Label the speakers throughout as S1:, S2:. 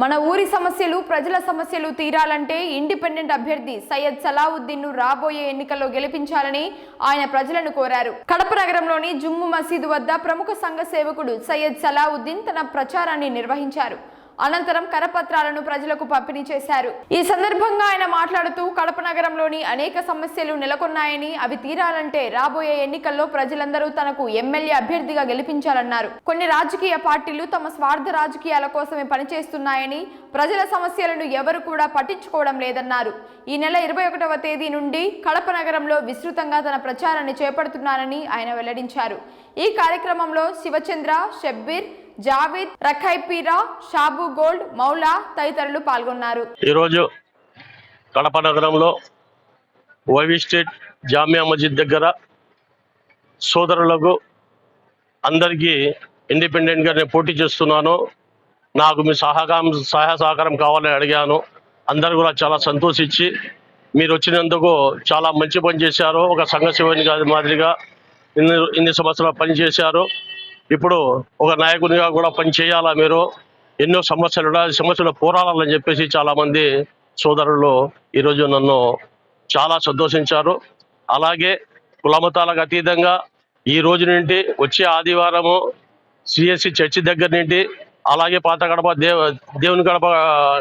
S1: మన ఊరి సమస్యలు ప్రజల సమస్యలు తీరాలంటే ఇండిపెండెంట్ అభ్యర్థి సయ్యద్ సలావుద్దీన్ను రాబోయే ఎన్నికల్లో గెలిపించాలని ఆయన ప్రజలను కోరారు. కడప నగరంలోని జుమ్ము మసీదు వద్ద ప్రముఖ సంఘ సేవకుడు సయ్యద్ సలావుద్దీన్ తన ప్రచారాన్ని నిర్వహించారు. అనంతరం కరపత్రాలను ప్రజలకు పంపిణీ చేశారు. ఈ సందర్భంగా ఆయన మాట్లాడుతూ కడప నగరంలోని అనేక సమస్యలు నెలకొన్నాయని అవి తీరాలంటే రాబోయే ఎన్నికల్లో ప్రజలందరూ తనకు ఎమ్మెల్యే అభ్యర్థిగా గెలిపించాలన్నారు. కొన్ని రాజకీయ పార్టీలు తమ స్వార్థ రాజకీయాల కోసమే పనిచేస్తున్నాయని ప్రజల సమస్యలను ఎవరు కూడా పట్టించుకోవడం లేదన్నారు. ఈ నెల ఇరవై ఒకటవ తేదీ నుండి కడప నగరంలో విస్తృతంగా తన ప్రచారాన్ని చేపడుతున్నానని ఆయన వెల్లడించారు. ఈ కార్యక్రమంలో శివచంద్ర షబ్బీర్ జావేద్ రఖైపీరా షాబు గోల్డ్ మౌలా తదితరులు పాల్గొన్నారు.
S2: ఈరోజు కడప నగరంలో వైవి స్టేట్ జామియా మస్జిద్ దగ్గర సోదరులకు అందరికీ ఇండిపెండెంట్గా నేను పోటీ చేస్తున్నాను. నాకు మీ సహకారం సహాయ సహకారం కావాలని అడిగాను. అందరు కూడా చాలా సంతోషించి మీరు వచ్చినందుకు చాలా మంచి పని చేశారు. ఒక సంఘ సేవని గారి మాదిరిగా ఇన్ని ఇన్ని సంవత్సరాలు పనిచేశారు. ఇప్పుడు ఒక నాయకునిగా కూడా పని చేయాలా మీరు? ఎన్నో సమస్యలు సమస్యలు పోరాడాలని చెప్పేసి చాలామంది సోదరులు ఈరోజు నన్ను చాలా సంతోషించారు. అలాగే కులమతాలకు అతీతంగా ఈ రోజు నుండి వచ్చే ఆదివారము సిఎస్సి చర్చి దగ్గర నుండి అలాగే పాత గడప దేవ దేవుని గడప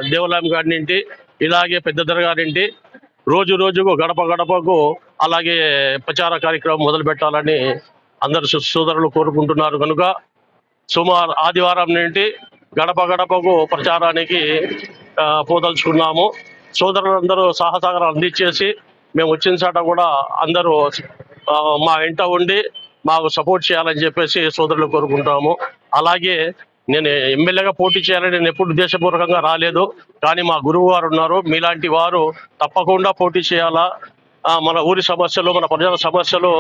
S2: దేవాలయం గారి నుండి ఇలాగే పెద్ద దర్గా నుండి రోజు రోజుకు గడప గడపకు అలాగే ప్రచార కార్యక్రమం మొదలు పెట్టాలని అందరు సోదరులు కోరుకుంటున్నారు. కనుక సుమారు ఆదివారం నుండి గడప గడపకు ప్రచారానికి పోదలుచుకున్నాము. సోదరులందరూ సహసాగరం అందించేసి మేము వచ్చిన చాట కూడా అందరూ మా ఇంట ఉండి మాకు సపోర్ట్ చేయాలని చెప్పేసి సోదరులు కోరుకుంటాము. అలాగే నేను ఎమ్మెల్యేగా పోటీ చేయాలని నేను ఎప్పుడు ఉద్దేశపూర్వకంగా రాలేదు. కానీ మా గురువు గారు ఉన్నారు. మీలాంటి వారు తప్పకుండా పోటీ చేయాలా? మన ఊరి సమస్యలు మన ప్రజల సమస్యలు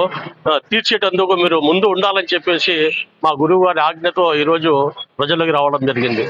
S2: తీర్చేటందుకు మీరు ముందు ఉండాలని చెప్పేసి మా గురువు గారి ఆజ్ఞతో ఈరోజు ప్రజలకు రావడం జరిగింది.